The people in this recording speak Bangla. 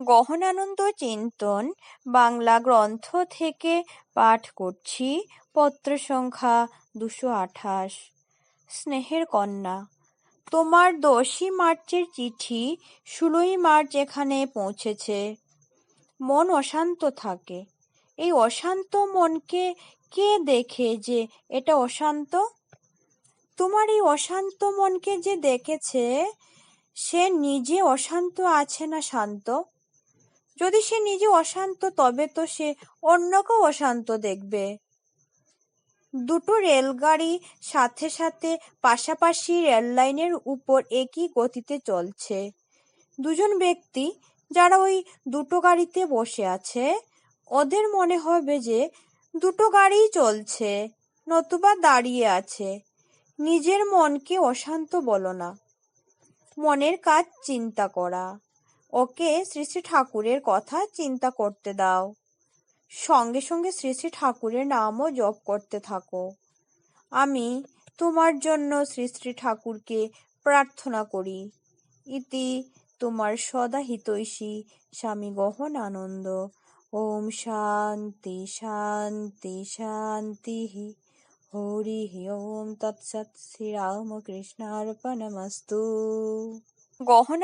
গহনানন্দ চিন্তন বাংলা গ্রন্থ থেকে পাঠ করছি পত্র সংখ্যা দুশো আঠাশ। স্নেহের কন্যা, তোমার দশই মার্চের চিঠি ষোলোই মার্চ এখানে পৌঁছেছে। মন অশান্ত থাকে, এই অশান্ত মনকে কে দেখে যে এটা অশান্ত? তোমার এই অশান্ত মনকে যে দেখেছে, সে নিজে অশান্ত আছে না শান্ত? যদি সে নিজে অশান্ত, তবে তো সে অন্যকেও অশান্ত দেখবে। দুটো রেলগাড়ি সাথে সাথে পাশাপাশি রেললাইনের উপর একই গতিতে চলছে। দুজন ব্যক্তি, যারা ওই দুটো গাড়িতে বসে আছে, ওদের মনে হবে যে দুটো গাড়িই চলছে, নতুবা দাঁড়িয়ে আছে। নিজের মনকে অশান্ত বলো না। মনের কাজ চিন্তা করা। ওকে শ্রী শ্রী ঠাকুরের কথা চিন্তা করতে দাও। সঙ্গে সঙ্গে শ্রী শ্রী ঠাকুরের নামও জপ করতে থাকো। আমি তোমার জন্য শ্রী শ্রী ঠাকুরকে প্রার্থনা করি। ইতি তোমার সদা হিতৈষী স্বামী গহন আনন্দ ওম শান্তি শান্তি শান্তি। হরি ওম তৎসৎ। শ্রীরামকৃষ্ণার্পণমস্তু গহন